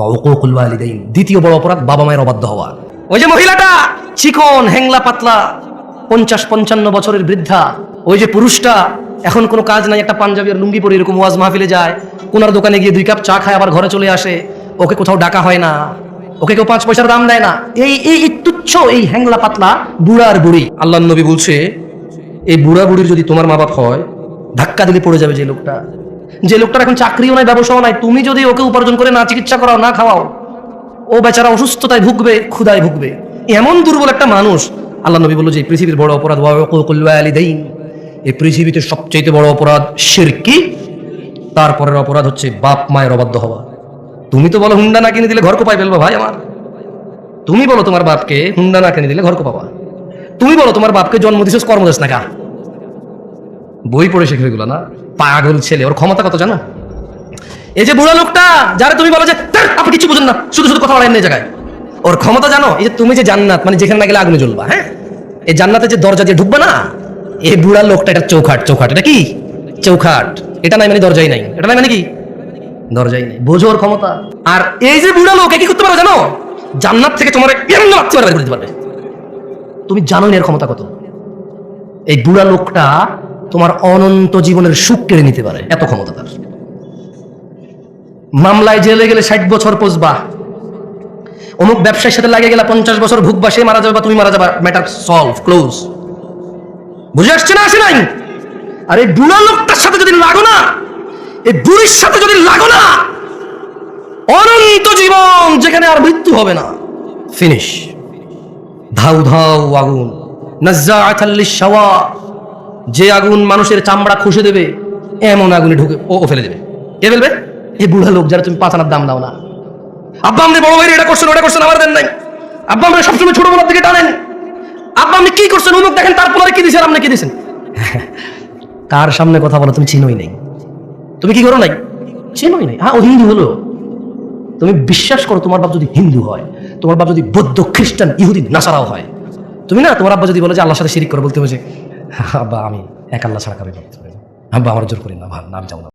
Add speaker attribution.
Speaker 1: ওয়া উকুকুল ওয়ালিদাইন, দ্বিতীয় বড় অপরাধ বাবা মায়ের অবাধ্য হওয়া। ওই যে মহিলাটা, চিকন হ্যাংলা পাতলা, পঞ্চাশ পঞ্চান্ন বছরের বৃদ্ধা, ওই যে পুরুষটা, এখন কোনো কাজ নাই, একটা পাঞ্জাবি আর লুঙ্গি পরে এরকম ওয়াজ মাহফিলে যায়, কোনার দোকানে গিয়ে দুই কাপ চা খায়, আবার ঘরে চলে আসে, ওকে কোথাও ডাকা হয় না, ওকে কেউ পাঁচ পয়সার দাম দেয় না, এই এই তুচ্ছ, এই হ্যাংলা পাতলা বুড়ার বুড়ি। আল্লাহ নবী বলছে, এই বুড়া বুড়ির যদি তোমার মা বাপ হয়, ধাক্কা দিলে পড়ে যাবে যে লোকটা। যে লোকটার এখন চাকরিও নাই, ব্যবসাও নাই, তুমি যদি ওকে উপার্জন করে না চিকিৎসা করাও, না খাওয়াও, ও বেচারা অসুস্থতায় ভুগবে ক্ষুদায় ভুগবে। এমন দুর্বল একটা মানুষ, আল্লাহ নবী বলল যে পৃথিবীর বড় অপরাধ। এই পৃথিবীতে সবচেয়ে বড় অপরাধ শিরকি, তারপরের অপরাধ হচ্ছে বাপ মায়ের অবাধ্য হওয়া। তুমি তো বলো হুন্ডা না কিনে দিলে ঘর কোপায় ফেলব ভাই আমার। তুমি বলো তোমার বাপকে হুন্ডা না কিনে দিলে ঘর কোপাবা। তুমি বলো তোমার বাপকে জন্ম দিছিস, কর্ম দিস না কা বই পড়ে শেখে এগুলো না? পাগল ছেলে ওর ক্ষমতা কত জানো? এই যে বুড়া লোকটা যারা তুমি বলো যে "ধ্যার, আপনি কিছু বুঝেন না শুধু শুধু কথা বলেন এই জায়গায়। ওর ক্ষমতা জানো? এই যে তুমি যে জান্নাত মানে যেখানে না গেলে আগুনে জ্বলবা হ্যাঁ? এই জান্নাতে যে দরজা দিয়ে ঢুকবে না? এই বুড়া লোকটা এটা চৌখাট চৌখাট এটা কি? চৌখাট। এটা নাই মানে দরজাই নাই। এটা নাই মানে কি? দরজাই নেই। বোঝো ওর ক্ষমতা। আর এই যে বুড়া লোক কি করতে পারবে জানো? জান্নাত থেকে তোমার এমন পারবে পারবে। তুমি জানো এর ক্ষমতা কত। এই বুড়া লোকটা তোমার অনন্ত জীবনের সুখ কেড়ে নিতে পারে। এত ক্ষমতা তার। মামলায় জেলে গেলে ষাট বছর পচবা অমুক ব্যবসার সাথে লাগে গেলে পঞ্চাশ বছর ভুগবা, সে মারা যাবে বা তুমি মারা যাবা ম্যাটার সলভ ক্লোজ বুঝে আসছে না, আসে নাই? আর এই বুড়া লোকটার সাথে যদি লাগো না, এই বুড়ির সাথে যদি লাগো না, অনন্ত জীবন যেখানে আর মৃত্যু হবে না। ফিনিশ ধাউ ধাউ আগুন। নাজ্জাআতাল লিশ-শাওয়া। যে আগুন মানুষের চামড়া খুশে দেবে, এমন আগুনে ঢুকে ও ফেলে দেবে। কে ফেলবে এই বুড়া লোক যারা তুমি পাঁচানার দাম দাও না। আব্বা আপনি বড় ভাইরে এটা করছেন, ওটা করছেন, আমার দেন নাই। আব্বা আমরা সবসময় ছোট বলার দিকে টানেন। আব্বা আপনি কি করছেন, অমুক দেখেন তারপরে কি দিয়েছেন আপনি কি দিয়েছেন কার সামনে কথা বলো, তুমি চিনোই নাই। তুমি কি করো নাই? চিনোই নাই। হ্যাঁ ও হিন্দু হলো। তুমি বিশ্বাস করো, তোমার বাপ যদি হিন্দু হয়, তোমার বাপ যদি বৌদ্ধ খ্রিস্টান, ইহুদি, নাসারাও হয়, তুমি না, তোমার আব্বা যদি বলে যে আল্লাহর সাথে শিরিক করে বলতে হবে আব্বা আমি এক আল্লাহ ছাড়া কারও আব্বা, আমার জোর করি না, ভালো নাম যাও না।